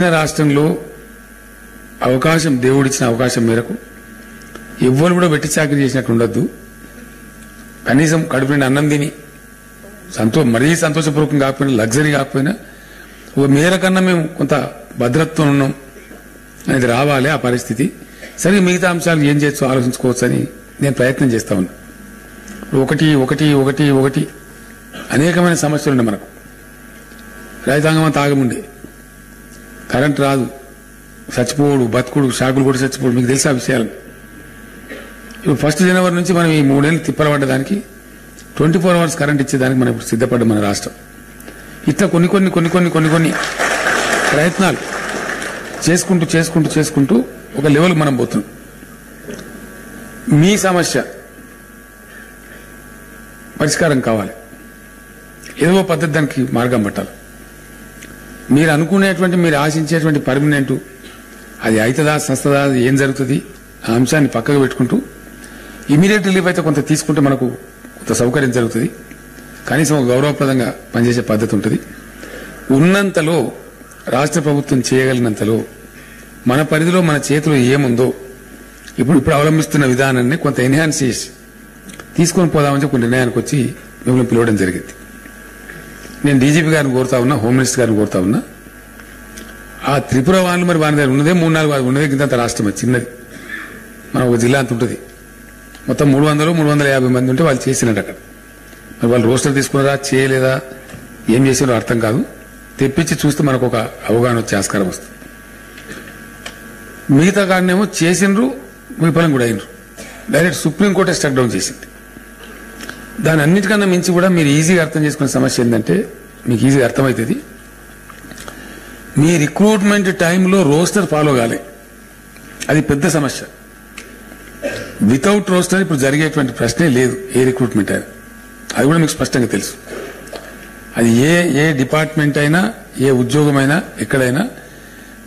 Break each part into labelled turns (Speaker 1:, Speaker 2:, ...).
Speaker 1: రాష్ట్రంలో అవకాశం దేవుడిచ్చిన అవకాశం మేరకు ఎవ్వరు కూడా వెట్టి చాకరీ చేసినట్టు ఉండద్దు. కనీసం కడుపు నిండా అన్నం తిని సంతో మరీ సంతోషపూర్వకం కాకపోయినా లగ్జరీ కాకపోయినా ఒక మేర కన్నా మేము కొంత భద్రతతో ఉన్నాం అనేది రావాలి ఆ పరిస్థితి. సరే మిగతా అంశాలు ఏం చేయొచ్చు ఆలోచించుకోవచ్చు అని నేను ప్రయత్నం చేస్తా ఉన్నా. ఒకటి ఒకటి ఒకటి ఒకటి అనేకమైన సమస్యలు ఉన్నాయి మనకు. రైతాంగం తాగముండే కరెంట్ రాదు. చచ్చిపోడు బతుకుడు షాకులు కూడా చచ్చిపోడు మీకు తెలుసా విషయాలు? ఇప్పుడు ఫస్ట్ జనవరి నుంచి మనం ఈ మూడేళ్ళు తిప్పలబడ్డదానికి ట్వంటీ ఫోర్ అవర్స్ కరెంట్ ఇచ్చేదానికి మనం ఇప్పుడు సిద్ధపడ్డం మన రాష్ట్రం. ఇట్లా కొన్ని కొన్ని కొన్ని కొన్ని కొన్ని కొన్ని ప్రయత్నాలు చేసుకుంటూ చేసుకుంటూ చేసుకుంటూ ఒక లెవెల్ మనం పోతున్నాం. మీ సమస్య పరిష్కారం కావాలి. ఏదో పద్ధతి దానికి మార్గం పట్టాలి. మీరు అనుకునేటువంటి మీరు ఆశించేటువంటి పర్మనెంట్ అది అవుతుందా సస్తదా అది ఏం జరుగుతుంది? ఆ అంశాన్ని పక్కకు పెట్టుకుంటూ ఇమీడియట్ రిలీఫ్ అయితే కొంత తీసుకుంటే మనకు కొంత సౌకర్యం జరుగుతుంది. కనీసం గౌరవప్రదంగా పనిచేసే పద్ధతి ఉంటుంది. ఉన్నంతలో రాష్ట్ర ప్రభుత్వం చేయగలిగినంతలో మన పరిధిలో మన చేతిలో ఏముందో ఇప్పుడు ఇప్పుడు అవలంబిస్తున్న విధానాన్ని కొంత ఎన్హాన్స్ చేసి తీసుకొని పోదామని చెప్పి నిర్ణయానికి వచ్చి మిమ్మల్ని పిలవడం జరిగింది. నేను డీజీపీ గారిని కోరుతా ఉన్నా హోమ్ మినిస్టర్ గారిని కోరుతా ఉన్నా. ఆ త్రిపుర వాళ్ళు మరి వారి దగ్గర ఉన్నదే మూడు నాలుగు వాళ్ళు ఉన్నదే కింద రాష్ట్రం చిన్నది. మన ఒక జిల్లా అంత ఉంటుంది. మొత్తం మూడు వందలు మూడు వందల యాభై మంది ఉంటే వాళ్ళు చేసినట్టు అక్కడ. మరి వాళ్ళు రోస్టర్ తీసుకున్నారా చేయలేదా ఏం చేసారో అర్థం కాదు. తెప్పించి చూస్తే మనకు ఒక అవగాహన వచ్చే ఆస్కారం వస్తుంది. మిగతా కాడనేమో చేసిండ్రు విఫలం కూడా అయినరు. డైరెక్ట్ సుప్రీంకోర్టే స్టక్ డౌన్ చేసింది. దాని అన్నిటికన్నా మించి కూడా మీరు ఈజీగా అర్థం చేసుకునే సమస్య ఏంటంటే మీకు ఈజీగా అర్థమవుతుంది. మీ రిక్రూట్మెంట్ టైంలో రోస్టర్ ఫాలో కాలే. అది పెద్ద సమస్య. వితౌట్ రోస్టర్ ఇప్పుడు జరిగేటువంటి ప్రశ్నే లేదు ఏ రిక్రూట్మెంట్ అయినా. అది కూడా మీకు స్పష్టంగా తెలుసు. అది ఏ ఏ డిపార్ట్మెంట్ అయినా ఏ ఉద్యోగమైనా ఎక్కడైనా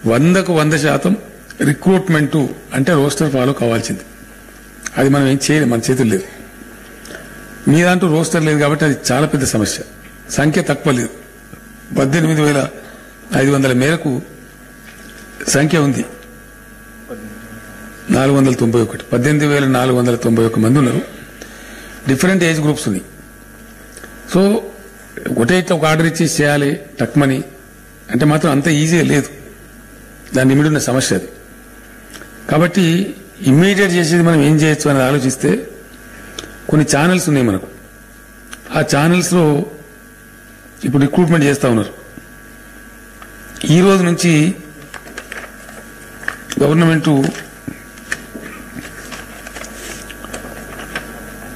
Speaker 1: వందకు వంద శాతం రిక్రూట్మెంట్ అంటే రోస్టర్ ఫాలో కావాల్సింది. అది మనం ఏం చేయలేము మన చేతులు లేదు. మీ దాంట్లో రోస్టర్ లేదు కాబట్టి అది చాలా పెద్ద సమస్య. సంఖ్య తక్కువ లేదు. పద్దెనిమిది వేల ఐదు వందల మేరకు సంఖ్య ఉంది. నాలుగు వందల తొంభై ఒకటి. పద్దెనిమిది వేల నాలుగు వందల తొంభై ఒక మంది ఉన్నారు. డిఫరెంట్ ఏజ్ గ్రూప్స్ ఉన్నాయి. సో ఒకటే ఇట్లా ఒక ఆర్డర్ ఇచ్చి చేయాలి టక్మని. అంటే మాత్రం అంత ఈజీ లేదు. దాని నిమిడి ఉన్న సమస్య అది. కాబట్టి ఇమ్మీడియట్ చేసేది మనం ఏం చేయొచ్చు అనేది ఆలోచిస్తే కొన్ని ఛానల్స్ ఉన్నాయి మనకు. ఆ ఛానల్స్లో ఇప్పుడు రిక్రూట్మెంట్ చేస్తా ఉన్నారు. ఈ రోజు నుంచి గవర్నమెంట్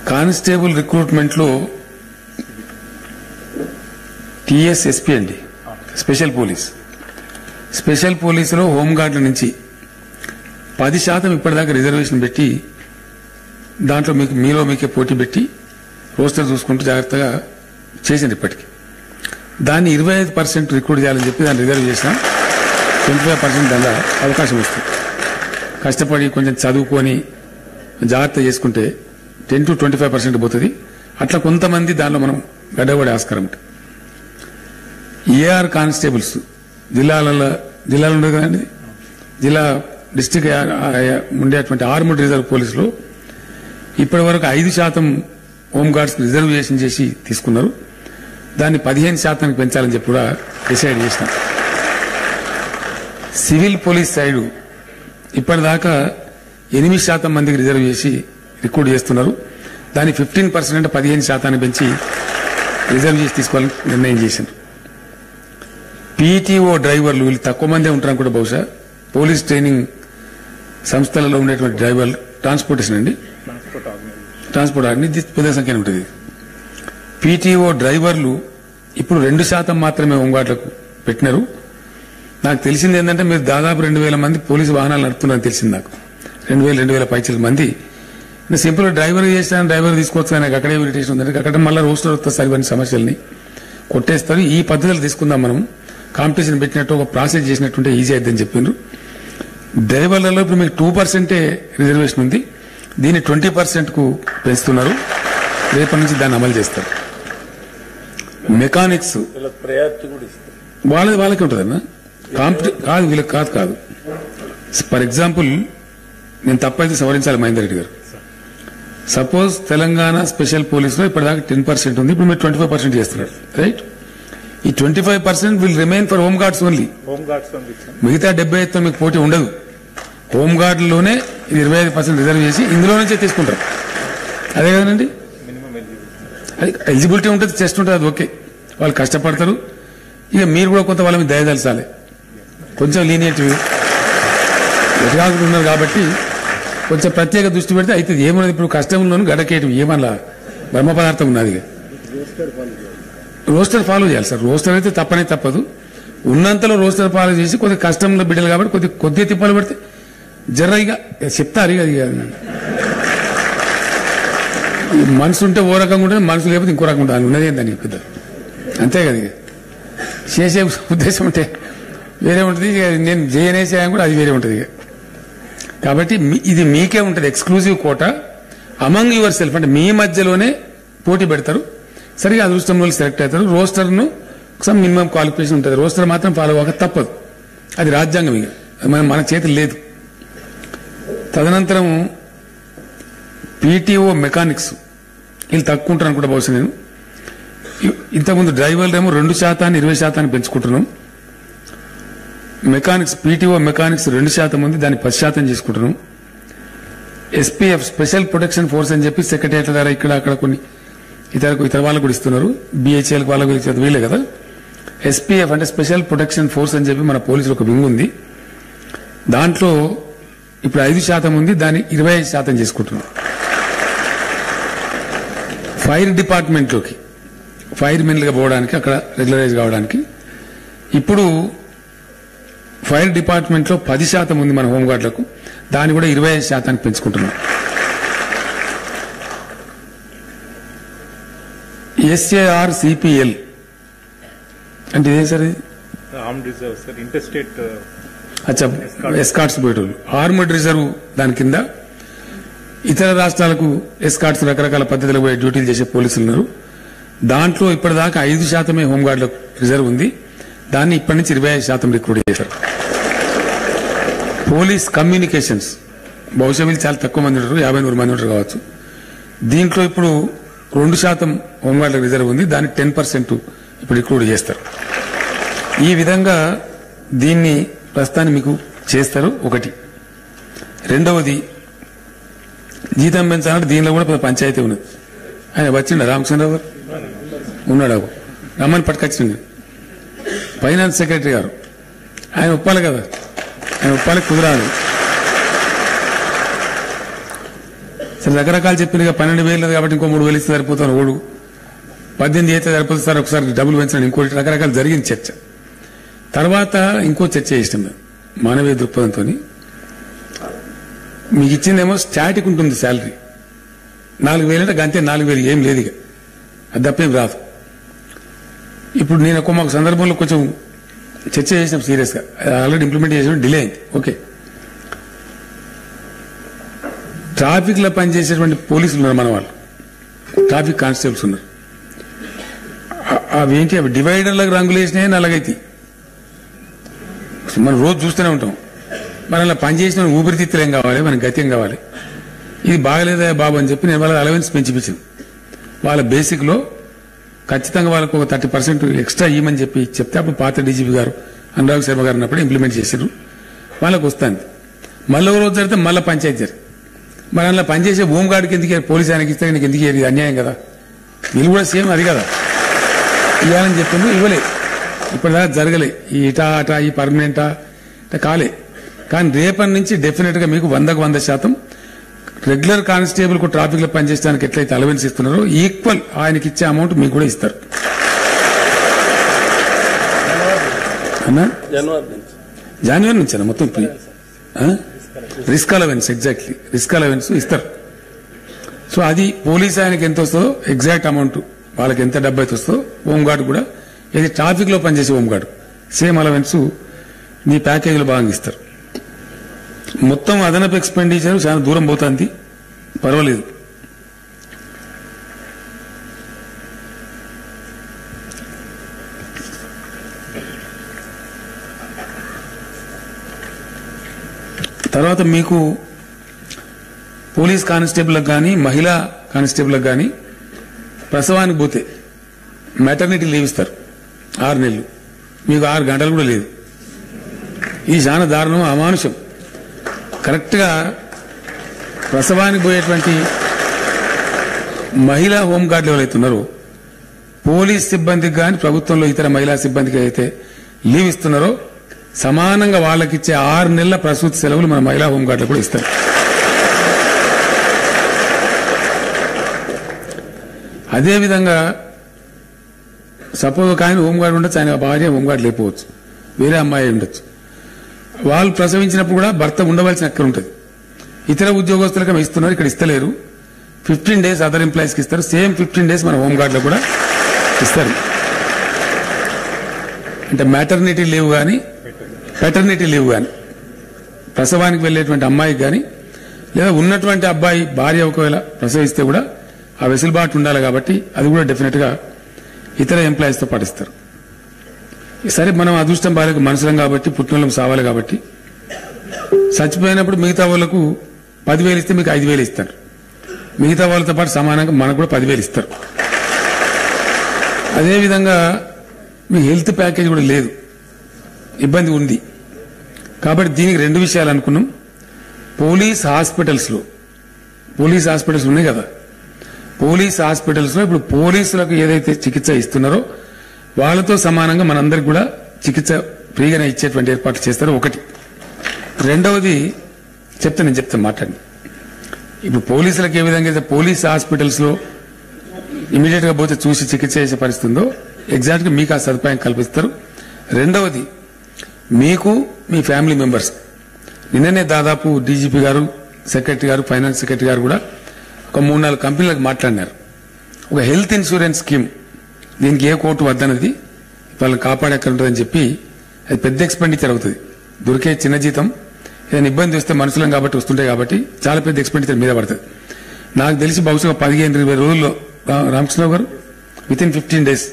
Speaker 1: కానిస్టేబుల్ రిక్రూట్మెంట్లో టీఎస్ఎస్పీ అండి. స్పెషల్ పోలీస్ స్పెషల్ పోలీసులో హోంగార్డుల నుంచి పది శాతం ఇప్పటిదాకా రిజర్వేషన్ పెట్టి దాంట్లో మీకు మీలో మీకే పోటీ పెట్టి రోస్టర్ చూసుకుంటూ జాగ్రత్తగా చేసింది ఇప్పటికి. దాన్ని ఇరవై ఐదు పర్సెంట్ రిక్రూట్ చేయాలని చెప్పి దాన్ని రిజర్వ్ చేసినాం. ట్వంటీ ఫైవ్ పర్సెంట్ దానిలో అవకాశం వస్తుంది. కష్టపడి కొంచెం చదువుకొని జాగ్రత్త చేసుకుంటే ten to twenty five percent పోతుంది. అట్లా కొంతమంది దానిలో మనం గడ్డపడే ఆస్కారం ఉంటుంది. ఏఆర్ కానిస్టేబుల్స్ జిల్లాలలో జిల్లాలో ఉండదు కదండి జిల్లా డిస్టిక్ ఉండేటువంటి ఆర్మడ్ రిజర్వ్ పోలీసులు ఇప్పటి వరకు ఐదు శాతం హోంగార్డ్స్ రిజర్వేషన్ చేసి తీసుకున్నారు. దాన్ని పదిహేను శాతానికి పెంచాలని చెప్పి కూడా డిసైడ్ చేసినాం. సివిల్ పోలీస్ సైడ్ ఇప్పటిదాకా ఎనిమిది శాతం మందికి రిజర్వ్ చేసి రికార్డ్ చేస్తున్నారు. దాన్ని ఫిఫ్టీన్ పర్సెంట్ అంటే పదిహేను శాతాన్ని పెంచి రిజర్వ్ చేసి తీసుకోవాలని నిర్ణయం చేశారు పీటీఓ డ్రైవర్లు వీళ్ళు తక్కువ మందే ఉంటారు కూడా బహుశా పోలీస్ ట్రైనింగ్ సంస్థలలో ఉండేటువంటి డ్రైవర్లు ట్రాన్స్పోర్టేషన్ అండి. ట్రాన్స్పోర్ట్ అన్ని పెద్ద సంఖ్యన ఉంటుంది. పీటీఓ డ్రైవర్లు ఇప్పుడు రెండు శాతం మాత్రమే హోంగార్డులకు పెట్టినారు. నాకు తెలిసింది ఏంటంటే మీరు దాదాపు రెండు వేల మంది పోలీసు వాహనాలు నడుపుతున్నారని తెలిసింది నాకు. రెండు వేల రెండు వేల పైచల మంది. సింపుల్ డ్రైవర్ చేస్తాను డ్రైవర్ తీసుకోవచ్చు నాకు అక్కడే ఇరిటేషన్ ఉందంటే అక్కడ మళ్ళీ రోస్టర్ వస్తారు ఇవన్నీ సమస్యల్ని. కొట్టేస్తారు. ఈ పద్ధతులు తీసుకుందాం మనం. కాంపిటీషన్ పెట్టినట్టు ఒక ప్రాసెస్ చేసినట్టుంటే ఈజీ అయిద్దని చెప్పిండ్రు. డ్రైవర్లలో ఇప్పుడు మీకు టూ పర్సెంటే రిజర్వేషన్ ఉంది. దీన్ని ట్వంటీ పర్సెంట్కు పెంచుతున్నారు. రేపటి నుంచి దాన్ని అమలు చేస్తారు. మెకానిక్స్. వాళ్ళది వాళ్ళకి ఉంటుందన్నా కాంపిటి కాదు వీళ్ళకి కాదు కాదు. ఫర్ ఎగ్జాంపుల్ నేను తప్పైతే సవరించాలి మహేందర్ రెడ్డి గారు. సపోజ్ తెలంగాణ స్పెషల్ పోలీసులో ఇప్పటిదాకా టెన్ పర్సెంట్ ఉంది. ఇప్పుడు మీరు ట్వంటీ ఫైవ్ పర్సెంట్ చేస్తున్నారు. రైట్? ఈ twenty five percent will remain for home guards only. మిగతా డెబ్బై ఐదుతో మీకు పోటీ ఉండదు. హోమ్ గార్డులోనే ఇది ఇరవై ఐదు పర్సెంట్ రిజర్వ్ చేసి ఇందులో నుంచే తీసుకుంటారు. అదే కదండి?
Speaker 2: ఎలిజిబిలిటీ
Speaker 1: అది ఎలిజిబిలిటీ ఉంటుంది చెస్ట్ ఉంటుంది అది ఓకే. వాళ్ళు కష్టపడతారు. ఇక మీరు కూడా కొంత వాళ్ళ మీద దయదలసాలి కొంచెం లీనియట్ ఎటుకాకుండా ఉన్నారు కాబట్టి కొంచెం ప్రత్యేక దృష్టి పెడితే అయితే ఏమన్నది? ఇప్పుడు కష్టంలోనూ గడకేయటం ఏమన్నా బ్రహ్మ పదార్థం ఉన్నది రోస్టర్ ఫాలో చేయాలి సార్. రోస్టర్ అయితే తప్పనే తప్పదు. ఉన్నంతలో రోస్టర్ ఫాలో చేసి కొద్దిగా కష్టంలో బిడ్డలు కాబట్టి కొద్ది కొద్దిగా తిప్పలు పెడితే జర్ర ఇక చెప్తారు ఇక అది మనసు ఉంటే ఓ రకంగా ఉంటుంది మనసు లేకపోతే ఇంకో రకంగా ఉంటుంది. ఉన్నది ఏందని పెద్ద అంతే కదా ఇక. చేసే ఉద్దేశం ఉంటే వేరే ఉంటుంది ఇక నేను చేయనేసే కూడా అది వేరే ఉంటుంది ఇక. కాబట్టి మీ- ఇది మీకే ఉంటుంది exclusive quota among yourself అంటే మీ మధ్యలోనే పోటీ పెడతారు. సరిగా అదృష్టం వాళ్ళు సెలెక్ట్ అవుతారు. రోస్టర్ను సమ్ మినిమం క్వాలిఫికేషన్ ఉంటుంది. రోస్టర్ మాత్రం ఫాలో అవ్వక తప్పదు. అది రాజ్యాంగం ఇక. అది మన మన చేతులు లేదు. తదనంతరం పీటీఓ మెకానిక్స్ వీళ్ళు తక్కువ ఉంటారు అనుకుంటా బహుశా నేను ఇంతకుముందు డ్రైవర్లు ఏమో రెండు శాతాన్ని ఇరవై శాతాన్ని పెంచుకుంటున్నాం. మెకానిక్స్ పీటీఓ మెకానిక్స్ రెండు శాతం ఉంది దాన్ని పది శాతం చేసుకుంటున్నాం. ఎస్పీఎఫ్ స్పెషల్ ప్రొటెక్షన్ ఫోర్స్ అని చెప్పి సెక్రటేరియట్ ద్వారా ఇక్కడ అక్కడ కొన్ని ఇతర ఇతర వాళ్ళకు కూడా ఇస్తున్నారు. బీహెచ్ఎల్ వాళ్ళకు ఇచ్చేది వీలే కదా. ఎస్పీఎఫ్ అంటే స్పెషల్ ప్రొటెక్షన్ ఫోర్స్ అని చెప్పి మన పోలీసులు ఒక వింగ్ ఉంది. దాంట్లో ఇప్పుడు ఐదు శాతం ఉంది దాన్ని ఇరవై ఐదు శాతం చేసుకుంటున్నాం. ఫైర్ డిపార్ట్మెంట్లోకి ఫైర్ మెన్లుగా పోవడానికి అక్కడ రెగ్యులరైజ్ కావడానికి ఇప్పుడు ఫైర్ డిపార్ట్మెంట్లో పది శాతం ఉంది మన హోంగార్డులకు దాన్ని కూడా ఇరవై ఐదు శాతానికి పెంచుకుంటున్నాం. ఎస్ఏఆర్ సిపిఎల్ అంటే ఇదే సార్ ఇది? అచ్చా ఎస్కాట్స్ పోయేటోళ్ళు. ఆర్మడ్ రిజర్వ్ దాని కింద ఇతర రాష్ట్రాలకు ఎస్కాట్స్ రకరకాల పద్ధతులు పోయే డ్యూటీలు చేసే పోలీసులు ఉన్నారు. దాంట్లో ఇప్పటిదాకా ఐదు శాతమే హోంగార్డులకు రిజర్వ్ ఉంది. దాన్ని ఇప్పటి నుంచి ఇరవై ఐదు శాతం రిక్రూట్ చేశారు. పోలీస్ కమ్యూనికేషన్స్ బహుశా వీళ్ళు చాలా తక్కువ మంది ఉంటారు యాభై నూరు మంది ఉంటారు కావచ్చు. దీంట్లో ఇప్పుడు రెండు శాతం హోంగార్డులకు రిజర్వ్ ఉంది. దాన్ని టెన్ పర్సెంట్ ఇప్పుడు రిక్రూట్ చేస్తారు. ఈ విధంగా దీన్ని ప్రస్తుతాన్ని మీకు చేస్తారు. ఒకటి. రెండవది జీతం పెంచాలంటే దీనిలో కూడా పెద్ద పంచాయతీ ఉన్నది. ఆయన వచ్చిండ? రామచంద్రరావు గారు? ఉన్నాడు? రమ్మని పట్టుకొచ్చిండు. ఫైనాన్స్ సెక్రటరీ గారు. ఆయన ఒప్పాలి కదా? ఆయన ఒప్పాలి కుదరాలి. సరే రకరకాలు చెప్పిన పన్నెండు వేలు లేదు కాబట్టి ఇంకో మూడు వేలు ఇస్తే సరిపోతాను. ఓడు పద్దెనిమిది అయితే సరిపోతుంది సార్. ఒకసారి డబ్బులు పెంచండి. ఇంకోటి రకరకాలు జరిగింది చర్చ. తర్వాత ఇంకో చర్చ చేసినాం మేము మానవీయ దృక్పథంతో మీకు ఇచ్చిందేమో స్టాటిక్ ఉంటుంది శాలరీ నాలుగు వేలు గంతే నాలుగు వేలు ఏం లేదు ఇక. అది తప్పేం రాదు. ఇప్పుడు నేను ఒక మాకు సందర్భంలో కొంచెం చర్చ చేసినాం సీరియస్గా. ఆల్రెడీ ఇంప్లిమెంట్ చేసిన డిలే అయింది. ఓకే. ట్రాఫిక్లో పనిచేసేటువంటి పోలీసులు ఉన్నారు మన వాళ్ళు. ట్రాఫిక్ కానిస్టేబుల్స్ ఉన్నారు. అవి ఏంటి అవి డివైడర్లకు రంగులు వేసినాయి నలగైతాయి మనం రోజు చూస్తూనే ఉంటాం. మనల్ని పనిచేసిన ఊపిరితిత్తులు ఏం కావాలి? మనకి గత్యం కావాలి? ఇది బాగలేదా బాబు అని చెప్పి నేను వాళ్ళ అలవెన్స్ పెంచిపించింది వాళ్ళ బేసిక్లో ఖచ్చితంగా వాళ్ళకు ఒక థర్టీ పర్సెంట్ ఎక్స్ట్రా ఇవ్వమని చెప్పి చెప్తే అప్పుడు పాత డీజీపీ గారు అనురాగ్ శర్మ గారు ఉన్నప్పుడు ఇంప్లిమెంట్ చేశారు. వాళ్ళకు వస్తుంది. మళ్ళీ ఒక రోజు జరిగితే మళ్ళీ పంచాయతీ జరిగింది. మరి అందులో పనిచేసే హోమ్ గార్డుకి ఎందుకు పోలీస్ ఆయనకి ఇస్తే నీకు ఎందుకు ఇది అన్యాయం కదా. వీళ్ళు కూడా సేమ్ అది కదా. ఇవ్వాలని చెప్పింది ఇప్పుడు ఇప్పటిదాకా జరగలే. ఈ ఇటా అటా ఈ పర్మనెంటా కాలే. కానీ రేపటి నుంచి డెఫినెట్గా మీకు వందకు వంద శాతం రెగ్యులర్ కానిస్టేబుల్కు ట్రాఫిక్లో పనిచేయడానికి ఎట్లయితే అలవెన్స్ ఇస్తున్నారో ఈక్వల్ ఆయనకి ఇచ్చే అమౌంట్ మీకు కూడా ఇస్తారు. అన్నా?
Speaker 3: జనవరి నుంచి
Speaker 1: మొత్తం risk allowance exactly risk allowance ఇస్తారు. సో అది పోలీస్ ఆయనకి ఎంత వస్తుందో ఎగ్జాక్ట్ అమౌంట్ వాళ్ళకి ఎంత డబ్బు అయితే వస్తుందో హోంగార్డ్ కూడా ఇది ట్రాఫిక్లో పనిచేసే హోంగార్డు. సేమ్ అలవెన్స్ మీ ప్యాకేజీలో భాగంగా ఇస్తారు మొత్తం అదనపు ఎక్స్పెండిచర్ చాలా దూరం పోతుంది. పర్వాలేదు. తర్వాత మీకు పోలీస్ కానిస్టేబుల్కి కానీ మహిళా కానిస్టేబుల్కి కానీ ప్రసవానికి పోతే మెటర్నిటీ లీవ్ ఇస్తారు. ఆరు నెలలు. మీకు ఆరు గంటలు కూడా లేదు. ఈ చాలా దారుణం అమానుషం. కరెక్ట్గా ప్రసవానికి పోయేటువంటి మహిళా హోంగార్డులు ఎవరైతే ఉన్నారో పోలీస్ సిబ్బందికి కానీ ప్రభుత్వంలో ఇతర మహిళా సిబ్బందికి అయితే లీవ్ ఇస్తున్నారో సమానంగా వాళ్ళకిచ్చే ఆరు నెలల ప్రసూతి సెలవులు మన మహిళా హోంగార్డులు కూడా ఇస్తారు. అదేవిధంగా సపోజ్ ఒక ఆయన హోంగార్డ్ ఉండొచ్చు ఆయన భార్య హోంగార్డ్ లేకపోవచ్చు. వేరే అమ్మాయి ఉండొచ్చు. వాళ్ళు ప్రసవించినప్పుడు కూడా భర్త ఉండవలసిన అక్కడ ఉంటుంది. ఇతర ఉద్యోగస్తులకు ఇస్తున్నారు ఇక్కడ ఇస్తలేరు. ఫిఫ్టీన్ డేస్ అదర్ ఎంప్లాయీస్కి ఇస్తారు. సేమ్ ఫిఫ్టీన్ డేస్ మన హోంగార్డ్లో కూడా ఇస్తారు. అంటే మ్యాటర్నిటీ లీవ్ కానీ పెటర్నిటీ లీవ్ కానీ ప్రసవానికి వెళ్ళేటువంటి అమ్మాయికి కానీ లేదా ఉన్నటువంటి అబ్బాయి భార్య ఒకవేళ ప్రసవిస్తే కూడా ఆ వెసులుబాటు ఉండాలి కాబట్టి అది కూడా డెఫినెట్గా ఇతర ఎంప్లాయీస్తో పాటిస్తారు. సరే మనం అదృష్టం బాలకు మనుషులం కాబట్టి పుట్టినోళ్ళం సావాలి కాబట్టి చచ్చిపోయినప్పుడు మిగతా వాళ్ళకు పదివేలు ఇస్తే మీకు ఐదు వేలు ఇస్తారు. మిగతా వాళ్ళతో పాటు సమానంగా మనకు కూడా పదివేలు ఇస్తారు. అదేవిధంగా మీ హెల్త్ ప్యాకేజ్ కూడా లేదు. ఇబ్బంది ఉంది. కాబట్టి దీనికి రెండు విషయాలు అనుకున్నాం. పోలీస్ హాస్పిటల్స్లో పోలీస్ హాస్పిటల్స్ ఉన్నాయి కదా పోలీస్ హాస్పిటల్స్లో ఇప్పుడు పోలీసులకు ఏదైతే చికిత్స ఇస్తున్నారో వాళ్ళతో సమానంగా మనందరికి కూడా చికిత్స ఫ్రీగానే ఇచ్చేటువంటి ఏర్పాట్లు చేస్తారో. ఒకటి. రెండవది చెప్తా నేను చెప్తాను మాట్లాడి ఇప్పుడు పోలీసులకు ఏ విధంగా అయితే పోలీస్ హాస్పిటల్స్లో ఇమీడియట్గా పోతే చూసి చికిత్స చేసే పరిస్థితి ఉందో ఎగ్జాక్ట్గా మీకు ఆ సదుపాయం కల్పిస్తారు. రెండవది మీకు మీ ఫ్యామిలీ మెంబర్స్. నిన్ననే దాదాపు డీజీపీ గారు సెక్రటరీ గారు ఫైనాన్స్ సెక్రటరీ గారు కూడా ఒక మూడు నాలుగు కంపెనీలకు మాట్లాడినారు. ఒక హెల్త్ ఇన్సూరెన్స్ స్కీమ్. దీనికి ఏ కోర్టు వద్దన్నది వాళ్ళని కాపాడే ఉంటుందని చెప్పి అది పెద్ద ఎక్స్పెండిచర్ అవుతుంది. దొరికే చిన్న జీతం. ఏదైనా ఇబ్బంది వస్తే మనుషులం కాబట్టి వస్తుంటాయి కాబట్టి చాలా పెద్ద ఎక్స్పెండిచర్ మీద పడుతుంది. నాకు తెలిసి బహుశా పదిహేను ఇరవై రోజుల్లో రామకృష్ణ గారు విత్ ఇన్ ఫిఫ్టీన్ డేస్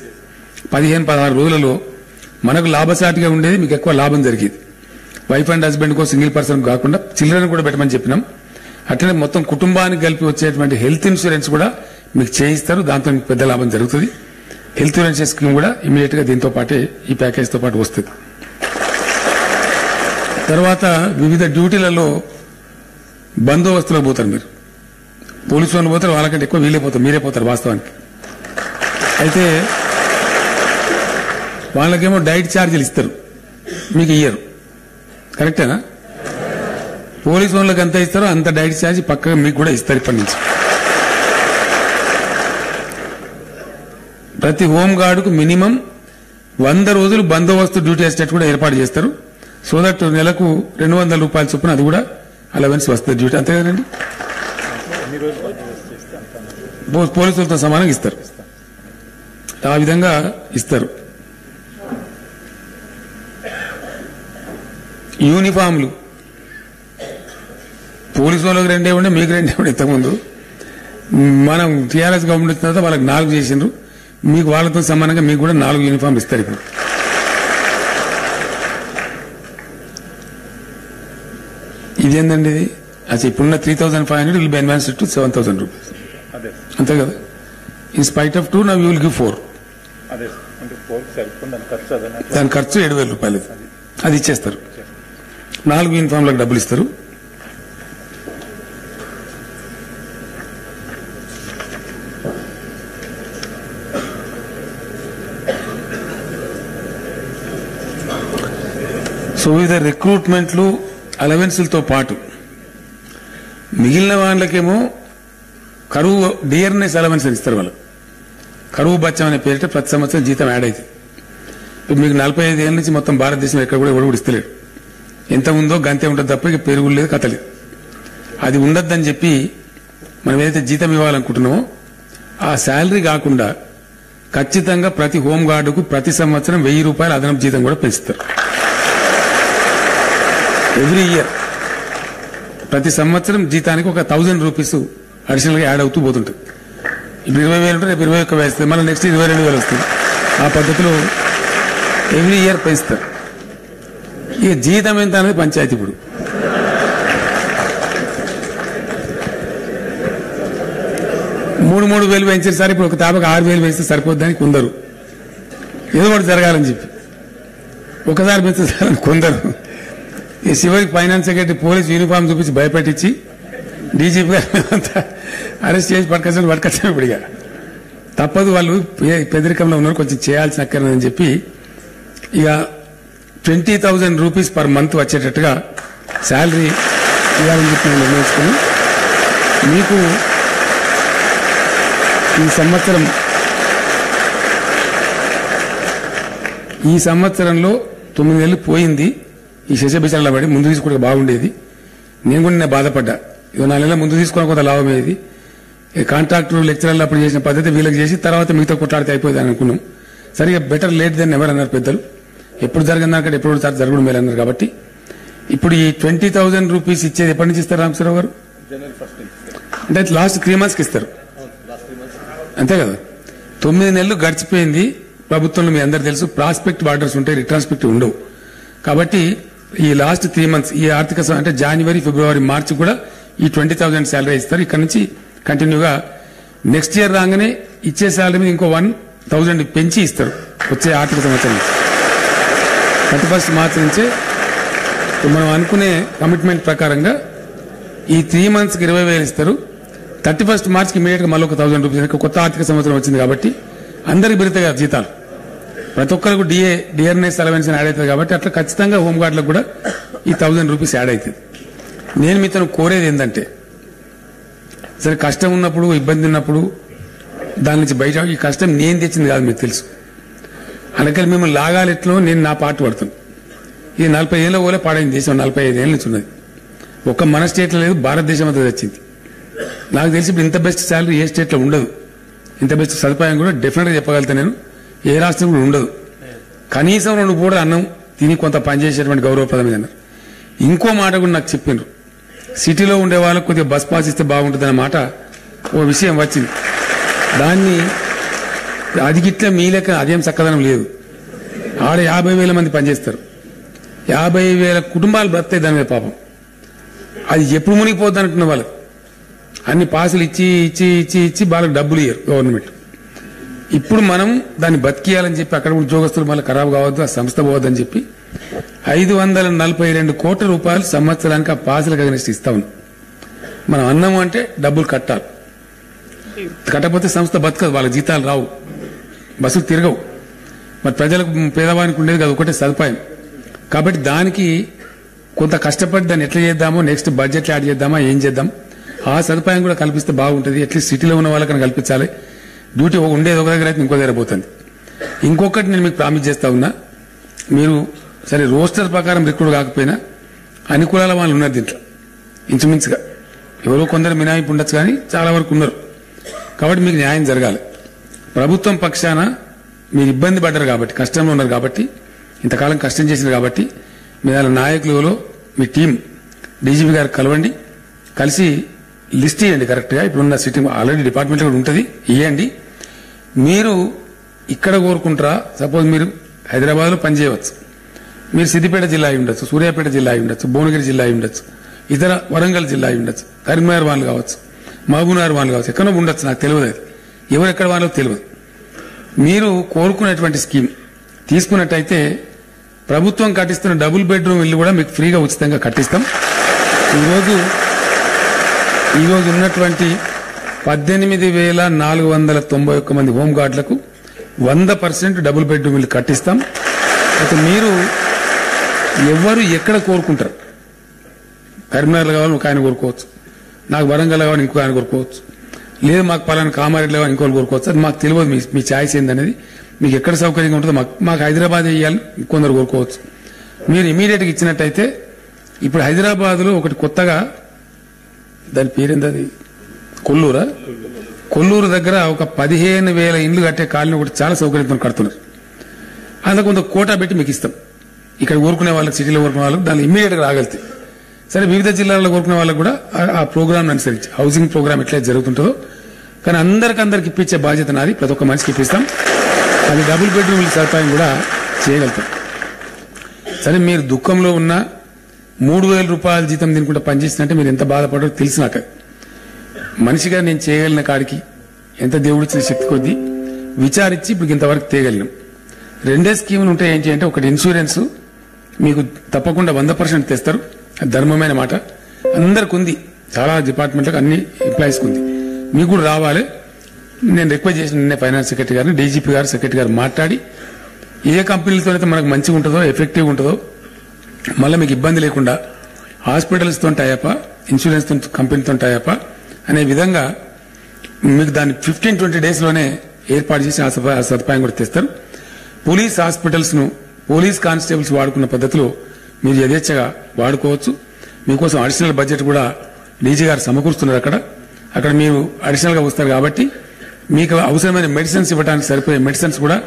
Speaker 1: పదిహేను పదహారు రోజులలో మనకు లాభసాటిగా ఉండేది మీకు ఎక్కువ లాభం జరిగేది. వైఫ్ అండ్ హస్బెండ్కో సింగిల్ పర్సన్ కాకుండా చిల్డ్రన్ కూడా పెట్టమని చెప్పినాం. అట్లనే మొత్తం కుటుంబానికి కలిపి వచ్చేటువంటి హెల్త్ ఇన్సూరెన్స్ కూడా మీకు చేయిస్తారు. దాంతో మీకు పెద్ద లాభం జరుగుతుంది. హెల్త్ ఇన్సూరెన్స్ స్కీమ్ కూడా ఇమీడియట్గా దీంతో పాటే ఈ ప్యాకేజ్తో పాటు వస్తుంది. తర్వాత వివిధ డ్యూటీలలో బందోబస్తులకు పోతారు మీరు. పోలీసు వాళ్ళు పోతారు వాళ్ళకంటే ఎక్కువ వీళ్ళే పోతారు మీరే పోతారు వాస్తవానికి. అయితే వాళ్ళకేమో డైట్ ఛార్జీలు ఇస్తారు. మీకు ఇయ్యరు. కరెక్టేనా? పోలీసు వాళ్ళకి ఎంత ఇస్తారో అంత డైట్ ఛార్జ్ పక్కగా మీకు కూడా ఇస్తారు ఇప్పటి నుంచి. ప్రతి హోంగార్డుకు మినిమం వంద రోజులు బందోబస్తు డ్యూటీ వేసేటట్టు కూడా ఏర్పాటు చేస్తారు. సో దట్ నెలకు రెండు వందల రూపాయల చొప్పున అది కూడా అలవెన్స్ వస్తుంది డ్యూటీ. అంతే కదండి? పోలీసులతో సమానంగా ఇస్తారు. ఆ విధంగా ఇస్తారు. యూనిఫామ్లు పోలీసు వాళ్ళకి రెండే ఉండే మీకు రెండే ఉండే ఇంతకుముందు. మనం టీఆర్ఎస్ గవర్నమెంట్ వచ్చిన తర్వాత వాళ్ళకి నాలుగు చేసిండ్రు. మీకు వాళ్ళతో సమానంగా మీకు కూడా నాలుగు యూనిఫామ్లు ఇస్తారు ఇప్పుడు. ఇదేందండి ఇది? అసలు ఇప్పుడున్న three thousand five hundred will be advance to seven thousand rupees అంతే కదా? In spite of two now you will give four
Speaker 2: దాని ఖర్చు
Speaker 1: ఏడు వేల రూపాయలు. అది ఇచ్చేస్తారు. నాలుగు యూనిఫామ్లకు డబ్బులు ఇస్తారు. సో వివిధ రిక్రూట్మెంట్లు అలవెన్సులతో పాటు మిగిలిన వాళ్ళకేమో కరువు డియర్నెస్ అలవెన్స్ అని ఇస్తారు వాళ్ళు. కరువు బచ్చం అనే పేరిట ప్రతి సంవత్సరం జీతం యాడ్ అవుతుంది. ఇప్పుడు మీకు నలభై ఐదు ఏళ్ళ నుంచి మొత్తం భారతదేశం ఎక్కడ కూడా ఎవడు ఇస్తలేడు. ఎంత ఉందో గంతే ఉంటుంది తప్ప ఇక పెరుగు లేదు కథలేదు అది ఉండద్దని చెప్పి మనం ఏదైతే జీతం ఇవ్వాలనుకుంటున్నామో ఆ శాలరీ కాకుండా ఖచ్చితంగా ప్రతి హోంగార్డుకు ప్రతి సంవత్సరం వెయ్యి రూపాయల అదనపు జీతం కూడా పెంచుతారు. ఎవ్రీ ఇయర్ ప్రతి సంవత్సరం జీతానికి ఒక థౌజండ్ రూపీస్ అడిషనల్గా యాడ్ అవుతూ పోతుంటుంది ఇప్పుడు ఇరవై వేలు ఉంటే రేపు ఇరవై ఒక్క వేలు మళ్ళీ నెక్స్ట్ ఇరవై రెండు వేలు వస్తుంది ఆ పద్ధతిలో ఎవ్రీ ఇయర్ పెంచుతారు. ఇక జీతం ఎంత అనేది పంచాయతీ ఇప్పుడు. మూడు మూడు వేలు పెంచిన సార్ ఇప్పుడు ఒక తాపకు ఆరు వేలు పెంచితే సరిపోద్దని కొందరు. ఏదో ఒకటి జరగాలని చెప్పి. ఒకసారి పెంచుతారు కొందరు. ఈ చివరికి ఫైనాన్స్ సెక్రటరీ పోలీస్ యూనిఫామ్ చూపించి భయపెట్టించి డీజీపీ గారు అరెస్ట్ చేసి పట్టుకొచ్చారు పట్టుకొచ్చాం ఇప్పుడుగా ఇక. తప్పదు వాళ్ళు పెదరికంలో ఉన్నారు కొంచెం చేయాల్సిన అక్కర్నని చెప్పి ఇక twenty thousand rupees per month వచ్చేటట్టుగా శాలరీ ఇవ్వాలని చెప్పి నేను నిర్ణయించుకుని మీకు ఈ సంవత్సరం ఈ సంవత్సరంలో తొమ్మిది నెలలు పోయింది. ఈ శశబిచారలో పడి ముందు తీసుకుంటే బాగుండేది. నేను కూడా నేను బాధపడ్డా. ఇదో నాలుగు నెలల ముందు తీసుకున్న కొంత లాభం అయ్యేది. ఈ కాంట్రాక్టర్ లెక్చరర్లు అప్పుడు చేసిన పద్ధతి వీళ్ళకి చేసి తర్వాత మిగతా కొట్లాడితే అయిపోయింది అని అనుకున్నాం. సరిగా బెటర్ లేట్ దెన్ ఎవరు అన్నారు పెద్దలు. ఎప్పుడు జరిగిన దానికంటే ఎప్పుడు ఒకసారి జరగడం మేలు అన్నారు కాబట్టి. ఇప్పుడు ఈ ట్వంటీ థౌజండ్ రూపీస్ ఇచ్చేది ఎప్పటి నుంచి ఇస్తారు రామశ్వరరావు గారు? అంటే లాస్ట్ త్రీ మంత్స్కి ఇస్తారు. అంతే కదా? తొమ్మిది నెలలు గడిచిపోయింది. ప్రభుత్వంలో మీ అందరు తెలుసు ప్రాస్పెక్ట్ బార్డర్స్ ఉంటాయి రిట్రాన్స్పెక్ట్ ఉండవు. కాబట్టి ఈ లాస్ట్ త్రీ మంత్స్ ఈ ఆర్థిక అంటే జనవరి ఫిబ్రవరి మార్చి కూడా ఈ ట్వంటీ థౌసండ్ శాలరీ ఇస్తారు. ఇక్కడ నుంచి కంటిన్యూగా నెక్స్ట్ ఇయర్ రాగానే ఇచ్చే శాలరీ మీద ఇంకో వన్ థౌజండ్ పెంచి ఇస్తారు వచ్చే ఆర్థిక సంవత్సరం నుంచి. థర్టీ ఫస్ట్ మార్చి నుంచే మనం అనుకునే కమిట్మెంట్ ప్రకారంగా ఈ త్రీ మంత్స్కి ఇరవై వేలు ఇస్తారు. థర్టీ ఫస్ట్ మార్చ్కి ఇమీడియట్గా మళ్ళీ ఒక థౌసండ్ రూపీస్ కొత్త ఆర్థిక సంవత్సరం వచ్చింది కాబట్టి అందరికి పెరుగుతాయి జీతాలు. ప్రతి ఒక్కరికి డిఏ డిఆర్ఎన్ఎస్ అలవెన్స్ యాడ్ అవుతుంది కాబట్టి అట్లా ఖచ్చితంగా హోంగార్డులకు కూడా ఈ థౌసండ్ రూపీస్ యాడ్ అవుతుంది. నేను మీతో కోరేది ఏంటంటే సరే కష్టం ఉన్నప్పుడు ఇబ్బంది ఉన్నప్పుడు దాని నుంచి బయట ఈ కష్టం నేను తెచ్చింది కాదు మీకు తెలుసు. అందుకని మిమ్మల్ని లాగాలిట్లో నేను నా పాటు పడుతున్నాను ఇది నలభై ఏళ్ళ పోలే పాడైంది దేశం నలభై ఐదు ఏళ్ళ నుంచి ఉన్నది. ఒక్క మన స్టేట్లో లేదు భారతదేశం అంతా తెచ్చింది. నాకు తెలిసి ఇప్పుడు ఇంత బెస్ట్ శాలరీ ఏ స్టేట్లో ఉండదు. ఇంత బెస్ట్ సదుపాయం కూడా డెఫినెట్గా చెప్పగలుగుతా నేను. ఏ రాష్ట్రంలో కూడా ఉండదు. కనీసం రెండు పూట అన్నం తిని కొంత పనిచేసేటువంటి గౌరవప్రదమైన అన్నారు ఇంకో మాట కూడా నాకు చెప్పిండ్రు సిటీలో ఉండే వాళ్ళకు కొద్దిగా బస్ పాస్ ఇస్తే బాగుంటుందన్న మాట ఓ విషయం వచ్చింది. దాన్ని అది గిట్ల మీ లెక్క అదేం చక్కదనం లేదు. ఆడ యాభై వేల మంది పనిచేస్తారు. యాభై వేల కుటుంబాలు బ్రతాయి దాని మీద పాపం. అది ఎప్పుడు మునిగిపోద్ది అనుకున్న వాళ్ళకి. అన్ని పాసులు ఇచ్చి ఇచ్చి ఇచ్చి ఇచ్చి వాళ్ళకి డబ్బులు ఇయ్యరు గవర్నమెంట్. ఇప్పుడు మనం దాన్ని బతికేయాలని చెప్పి అక్కడ ఉద్యోగస్తులు మళ్ళీ ఖరాబ్ కావద్దు ఆ సంస్థ పోవద్దని చెప్పి ఐదు వందల నలభై రెండు కోట్ల రూపాయలు సంవత్సరానికి ఆ పాసులకు అగనిస్ట్ ఇస్తా ఉన్నాం. మనం అన్నం అంటే డబ్బులు కట్టాలి. కట్టకపోతే సంస్థ బతకదు వాళ్ళ జీతాలు రావు బస్సులు తిరగవు. మరి ప్రజలకు పేదవానికి ఉండేది కాదు ఒకటే సదుపాయం. కాబట్టి దానికి కొంత కష్టపడి దాన్ని ఎట్లా చేద్దామో నెక్స్ట్ బడ్జెట్లో యాడ్ చేద్దామా ఏం చేద్దాం ఆ సదుపాయం కూడా కల్పిస్తే బాగుంటుంది. అట్లీస్ట్ సిటీలో ఉన్న వాళ్ళకన్నా కల్పించాలి. డ్యూటీ ఉండేది ఒక దగ్గర అయితే ఇంకో దగ్గర పోతుంది. ఇంకొకటి నేను మీకు ప్రామిస్ చేస్తా ఉన్నా మీరు సరే రోస్టర్ ప్రకారం రిక్రూట్ కాకపోయినా అనుకూలాల వాళ్ళు ఉన్నారు దీంట్లో ఇంచుమించుగా. ఎవరో కొందరు మినాయింపు ఉండొచ్చు కానీ చాలా వరకు ఉన్నారు. కాబట్టి మీకు న్యాయం జరగాలి. ప్రభుత్వం పక్షాన మీరు ఇబ్బంది పడ్డారు కాబట్టి కష్టంలో ఉన్నారు కాబట్టి ఇంతకాలం కష్టం చేసినారు కాబట్టి మీ వాళ్ళ నాయకులలో మీ టీం డీజీపీ గారు కలవండి. కలిసి లిస్ట్ ఇవ్వండి కరెక్ట్గా ఇప్పుడున్న సిట్టింగ్ ఆల్రెడీ డిపార్ట్మెంట్ కూడా ఉంటుంది. ఇవ్వండి మీరు ఇక్కడ కోరుకుంటారా? సపోజ్ మీరు హైదరాబాద్లో పనిచేయవచ్చు మీరు సిద్దిపేట జిల్లా అయి ఉండొచ్చు సూర్యాపేట జిల్లా అయి ఉండొచ్చు భువనగిరి జిల్లా అయి ఉండొచ్చు ఇతర వరంగల్ జిల్లా అయి ఉండొచ్చు కరీంనగర్ వాళ్ళు కావచ్చు మహబూబ్నగర్ వాళ్ళు కావచ్చు ఎక్కడో ఉండొచ్చు నాకు తెలియదు. అది ఎవరు ఎక్కడ వాళ్ళో తెలియదు. మీరు కోరుకున్నటువంటి స్కీమ్ తీసుకున్నట్టయితే ప్రభుత్వం కట్టిస్తున్న డబుల్ బెడ్రూమ్ ఇల్లు కూడా మీకు ఫ్రీగా ఉచితంగా కట్టిస్తాం. ఈరోజు ఈరోజు ఉన్నటువంటి పద్దెనిమిది వేల నాలుగు వందల తొంభై ఒక్క మంది హోంగార్డులకు వంద పర్సెంట్ డబుల్ బెడ్రూమ్లు కట్టిస్తాం. అయితే మీరు ఎవరు ఎక్కడ కోరుకుంటారు? కరీంనగర్లో కావాలని ఒక ఆయన కోరుకోవచ్చు. నాకు వరంగల్ కావాలని ఇంకో ఆయన కోరుకోవచ్చు. లేదు మాకు పలానా కామారెడ్డి కావాలని ఇంకోటి కోరుకోవచ్చు. అది మాకు తెలియదు మీ మీ ఛాయిస్ ఏందనేది. మీకు ఎక్కడ సౌకర్యంగా ఉంటుందో మాకు మాకు హైదరాబాద్ వేయాలి కొందరు కోరుకోవచ్చు. మీరు ఇమీడియట్గా ఇచ్చినట్టయితే ఇప్పుడు హైదరాబాద్లో ఒకటి కొత్తగా దాని పేరేంది అది కొల్లూరా కొల్లూరు దగ్గర ఒక పదిహేను వేల ఇండ్లు కట్టే కాలనీ ఒకటి చాలా సౌకర్యంతో కడుతున్నారు. అందులో కొంత కోటా పెట్టి మీకు ఇస్తాం. ఇక్కడ ఊరుకునే వాళ్ళకి సిటీలో ఊరుకునే వాళ్ళకి దాన్ని ఇమ్మీడియట్గా రాగలితే. రాగలుగుతాయి సరే వివిధ జిల్లాల్లో కోరుకునే వాళ్ళకి కూడా ఆ- ప్రోగ్రామ్ అనుసరించి హౌసింగ్ ప్రోగ్రామ్ ఎట్లా జరుగుతుంటుందో కానీ అందరికి అందరికి ఇప్పించే బాధ్యత నాది. ప్రతి ఒక్క మనిషికి ఇప్పిస్తాం. అది డబుల్ బెడ్రూమ్ సదుపాయం కూడా చేయగలుగుతాం. సరే మీరు దుఃఖంలో ఉన్న మూడు వేల రూపాయల జీతం తినుకుంటే పనిచేసినట్టే మీరు ఎంత బాధపడరో తెలిసి నాకు. మనిషిగా నేను చేయగలిగిన కాడికి ఎంత దేవుడిచ్చిన శక్తి కొద్దీ విచారించి ఇప్పుడు ఇంతవరకు తీయగలను రెండే స్కీములు ఉంటాయి ఏంటి అంటే ఒకటి ఇన్సూరెన్స్ మీకు తప్పకుండా వంద పర్సెంట్ తెస్తారు. ధర్మమైన మాట. అందరికి ఉంది. చాలా డిపార్ట్మెంట్లకు అన్ని ఎంప్లాయీస్కి ఉంది. మీకు కూడా రావాలి. నేను రిక్వెస్ట్ చేసిన నిన్నే ఫైనాన్స్ సెక్రటరీ గారిని డీజీపీ గారు సెక్రటరీ గారు మాట్లాడి ఏ కంపెనీలతో అయితే మనకు మంచిగా ఉంటుందో ఎఫెక్టివ్ ఉంటుందో మళ్ళీ మీకు ఇబ్బంది లేకుండా హాస్పిటల్స్తో టైప్ ఇన్సూరెన్స్ కంపెనీతో టైప్ అనే విధంగా మీకు దాన్ని ఫిఫ్టీన్ ట్వంటీ డేస్లోనే ఏర్పాటు చేసి ఆ సప- సదుపాయం కూడా తెస్తారు. పోలీస్ హాస్పిటల్స్ను పోలీస్ కానిస్టేబుల్స్ వాడుకున్న పద్ధతిలో మీరు యథేచ్ఛగా వాడుకోవచ్చు. మీకోసం అడిషనల్ బడ్జెట్ కూడా డీజీ గారు సమకూరుస్తున్నారు అక్కడ. అక్కడ మీరు అడిషనల్గా వస్తారు కాబట్టి మీకు అవసరమైన మెడిసిన్స్ ఇవ్వడానికి సరిపోయే మెడిసిన్స్ కూడా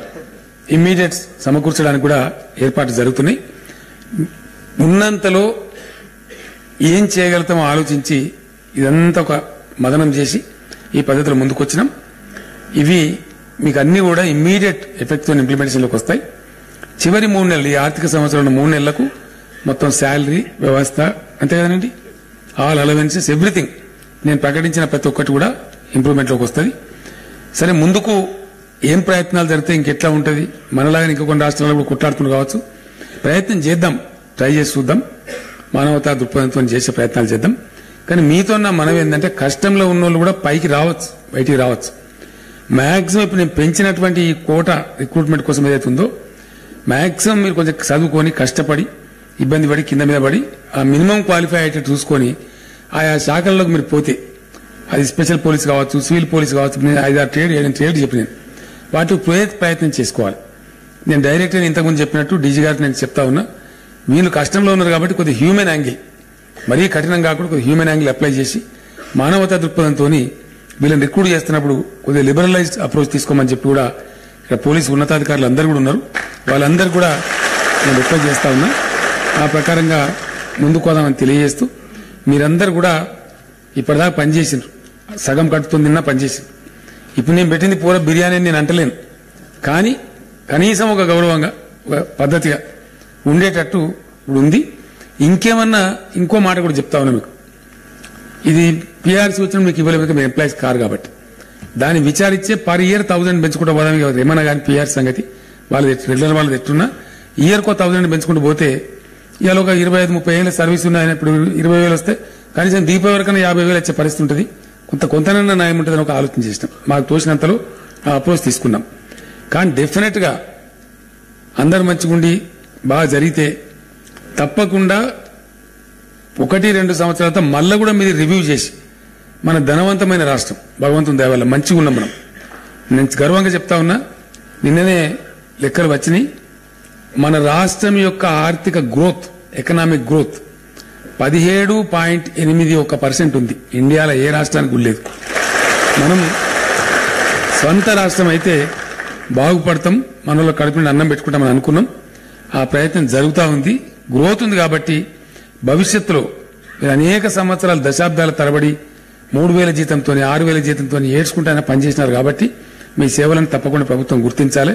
Speaker 1: ఇమ్మీడియట్ సమకూర్చడానికి కూడా ఏర్పాట్లు జరుగుతున్నాయి. ఉన్నంతలో ఏం చేయగలుగుతామో ఆలోచించి ఇదంతా ఒక మదనం చేసి ఈ పద్ధతిలో ముందుకొచ్చినాం. ఇవి మీకు అన్ని కూడా ఇమ్మీడియట్ ఎఫెక్ట్తో ఇంప్లిమెంటేషన్లోకి వస్తాయి. చివరి మూడు నెలలు ఈ ఆర్థిక సంవత్సరంలో మూడు నెలలకు మొత్తం శాలరీ వ్యవస్థ అంతే కదండి? ఆల్ అలవెన్సెస్ ఎవ్రీథింగ్ నేను ప్రకటించిన ప్రతి ఒక్కటి కూడా ఇంప్రూవ్మెంట్లోకి వస్తుంది. సరే ముందుకు ఏం ప్రయత్నాలు జరిగితే ఇంకెట్లా ఉంటుంది? మనలాగా ఇంకా కొన్ని రాష్ట్రాల్లో కూడా కొట్లాడుతున్నారు కావచ్చు. ప్రయత్నం చేద్దాం. ట్రై చేసి చూద్దాం మానవతా దృక్పథంతో చేసే ప్రయత్నాలు చేద్దాం. కానీ మీతో నా మనం ఏంటంటే కష్టంలో ఉన్నోళ్ళు కూడా పైకి రావచ్చు బయటికి రావచ్చు. మ్యాక్సిమం ఇప్పుడు నేను పెంచినటువంటి ఈ కోట రిక్రూట్మెంట్ కోసం ఏదైతే ఉందో మ్యాక్సిమం మీరు కొంచెం చదువుకొని కష్టపడి ఇబ్బంది పడి కింద మీద పడి ఆ మినిమం క్వాలిఫై అయ్యేటట్టు చూసుకొని ఆయా శాఖల్లోకి మీరు పోతే అది స్పెషల్ పోలీస్ కావచ్చు సివిల్ పోలీస్ కావచ్చు నేను ఆరు ట్రేడ్ ఏడు ట్రేడ్ చెప్పినాను. వాటికి ప్రయత్ ప్రయత్నం చేసుకోవాలి. నేను డైరెక్ట్ నేను ఇంతకుముందు చెప్పినట్టు డీజీ గారికి నేను చెప్తా ఉన్నా వీళ్ళు కష్టంలో ఉన్నారు కాబట్టి కొద్దిగా హ్యూమన్ యాంగిల్ మరీ కఠినం కాకుండా కొద్దిగా హ్యూమన్ యాంగిల్ అప్లై చేసి మానవతా దృక్పథంతో వీళ్ళని రిక్రూట్ చేస్తున్నప్పుడు కొద్దిగా లిబరలైజ్డ్ అప్రోచ్ తీసుకోమని చెప్పి కూడా ఇక్కడ పోలీసు ఉన్నతాధికారులు అందరూ కూడా ఉన్నారు. వాళ్ళందరూ కూడా నేను రిక్వెస్ట్ చేస్తా ఉన్నా. ఆ ప్రకారంగా ముందుకు పోదామని తెలియజేస్తూ మీరందరూ కూడా ఇప్పటిదాకా పనిచేసిండ్రు సగం కట్టుతో నిన్న పనిచేసింది ఇప్పుడు నేను పెట్టింది పూర బిర్యానీ నేను అంటలేను. కానీ కనీసం ఒక గౌరవంగా ఒక పద్ధతిగా ఉండేటట్టు ఇప్పుడు ఉంది. ఇంకేమన్నా ఇంకో మాట కూడా చెప్తా ఉన్నా మీకు. ఇది పిఆర్సీ వచ్చిన మీకు ఇవ్వలేదు మీ ఎంప్లాయీస్ కారు కాబట్టి. దాన్ని విచారించే పర్ ఇయర్ థౌసండ్ పెంచుకుంటూ పోదాం ఏమన్నా కానీ పిఆర్ సంగతి. వాళ్ళు రెగ్యులర్ వాళ్ళు తెచ్చున్నా ఇయర్ కో థౌసండ్ పెంచుకుంటూ పోతే ఇవాళ ఒక ఇరవై ఐదు ముప్పై ఏళ్ళ సర్వీస్ ఉన్నాయని ఇప్పుడు ఇరవై వేలు వస్తే కనీసం దీప వరకన్నా యాభై వేలు వచ్చే పరిస్థితి ఉంటుంది. కొంత కొంతనన్నా న్యాయం ఉంటుందని ఒక ఆలోచన చేసినాం. మాకు తోచినంతలో ఆ అప్రోచ్ తీసుకున్నాం. కానీ డెఫినెట్గా అందరు మంచిగుండి బాగా జరిగితే తప్పకుండా ఒకటి రెండు సంవత్సరాలతో మళ్ళీ కూడా మీరు రివ్యూ చేసి మన ధనవంతమైన రాష్ట్రం భగవంతుని దయవల్ల మంచిగా ఉన్నాం మనం. నేను గర్వంగా చెప్తా ఉన్నా నిన్ననే లెక్కలు వచ్చినాయి. మన రాష్ట్రం యొక్క ఆర్థిక గ్రోత్ ఎకనామిక్ గ్రోత్ పదిహేడు పాయింట్ ఎనిమిది ఒక పర్సెంట్ ఉంది. ఇండియాలో ఏ రాష్ట్రానికి లేదు. మనం సొంత రాష్ట్రం అయితే బాగుపడతాం మనలో కడుపుని అన్నం పెట్టుకుంటామని అనుకున్నాం. ఆ ప్రయత్నం జరుగుతూ ఉంది. గ్రోత్ ఉంది కాబట్టి భవిష్యత్తులో అనేక సంవత్సరాలు దశాబ్దాల తరబడి మూడు వేల జీతంతో ఆరు వేల జీతంతో ఏడ్చుకుంటా పనిచేసినారు కాబట్టి మీ సేవలను తప్పకుండా ప్రభుత్వం గుర్తించాలి.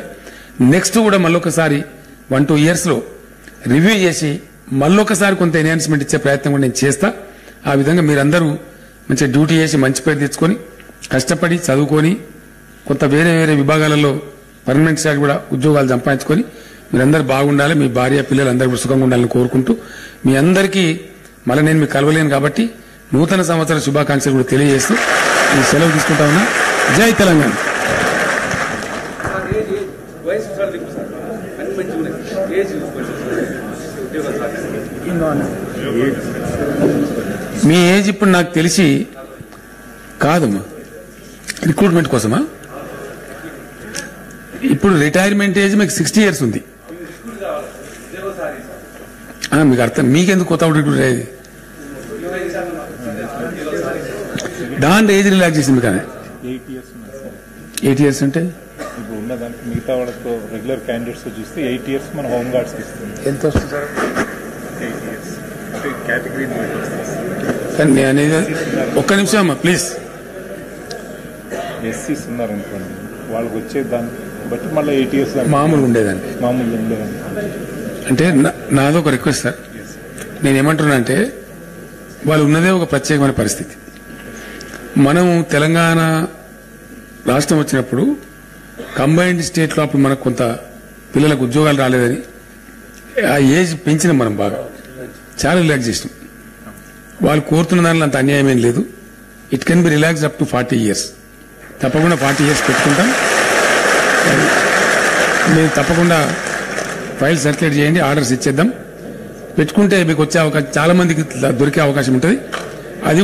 Speaker 1: నెక్స్ట్ కూడా మళ్ళొకసారి వన్ టూ ఇయర్స్లో రివ్యూ చేసి మళ్ళొకసారి కొంత ఎన్హాన్స్మెంట్ ఇచ్చే ప్రయత్నం కూడా నేను చేస్తా. ఆ విధంగా మీరందరూ మంచిగా డ్యూటీ చేసి మంచి పేరు తెచ్చుకొని కష్టపడి చదువుకొని కొంత వేరే వేరే విభాగాలలో పర్మనెంట్ శాఖ కూడా ఉద్యోగాలు సంపాదించుకొని మీరందరూ బాగుండాలి మీ భార్య పిల్లలు అందరూ సుఖంగా ఉండాలని కోరుకుంటూ మీ అందరికీ మళ్ళీ నేను మీకు కలవలేను కాబట్టి నూతన సంవత్సర శుభాకాంక్షలు కూడా తెలియజేస్తూ ఈ సెలవు తీసుకుంటా ఉన్నా. జై తెలంగాణ. మీ ఏజ్ ఇప్పుడు నాకు తెలిసి కాదమ్మా. రిక్రూట్మెంట్ కోసమా? ఇప్పుడు రిటైర్మెంట్ ఏజ్ మీకు సిక్స్టీ ఇయర్స్ ఉంది. మీకు అర్థం. మీకెందుకు కొత్త అయ్యేది దాంట్లో ఏజ్ రిలాక్స్ చేసింది కానీ
Speaker 2: ఎయిట్ ఇయర్స్
Speaker 1: అంటే?
Speaker 2: ఇప్పుడు ఉన్న దానికి మిగతా వాళ్ళతో రెగ్యులర్ క్యాండిడేట్స్ చూస్తే ఎయిట్ ఇయర్స్ మన హోమ్ ఇస్తుంది.
Speaker 1: ఎంత వస్తుంది సార్
Speaker 2: ఎయిట్ ఇయర్స్ అంటే కేటగిరీ
Speaker 1: కానీ నేను అనేది ఒక్క నిమిషం అమ్మా ప్లీజ్
Speaker 2: ఎస్సీస్ ఉన్నారు అనుకోండి వాళ్ళకి వచ్చే దాన్ని బట్టి మళ్ళీ ఎయిట్ ఇయర్స్
Speaker 1: మామూలుగా ఉండేదండి
Speaker 2: మామూలు ఉండేదాన్ని.
Speaker 1: అంటే నా- నాదో ఒక రిక్వెస్ట్ సార్ నేను ఏమంటున్నా అంటే వాళ్ళు ఉన్నదే ఒక ప్రత్యేకమైన పరిస్థితి. మనం తెలంగాణ రాష్ట్రం వచ్చినప్పుడు కంబైన్డ్ స్టేట్లో అప్పుడు మనకు కొంత పిల్లలకు ఉద్యోగాలు రాలేదని ఆ ఏజ్ పెంచినాం మనం బాగా. చాలా రిలాక్స్ చేసినాం. వాళ్ళు కోరుతున్న దానిలో అంత అన్యాయం ఏం లేదు. It can be relax up to forty years తప్పకుండా ఫార్టీ ఇయర్స్ పెట్టుకుంటాం. నేను తప్పకుండా ఫైల్ సర్క్యులేట్ చేయండి ఆర్డర్స్ ఇచ్చేద్దాం. పెట్టుకుంటే మీకు వచ్చే అవకాశం చాలా మందికి దొరికే అవకాశం ఉంటుంది. అది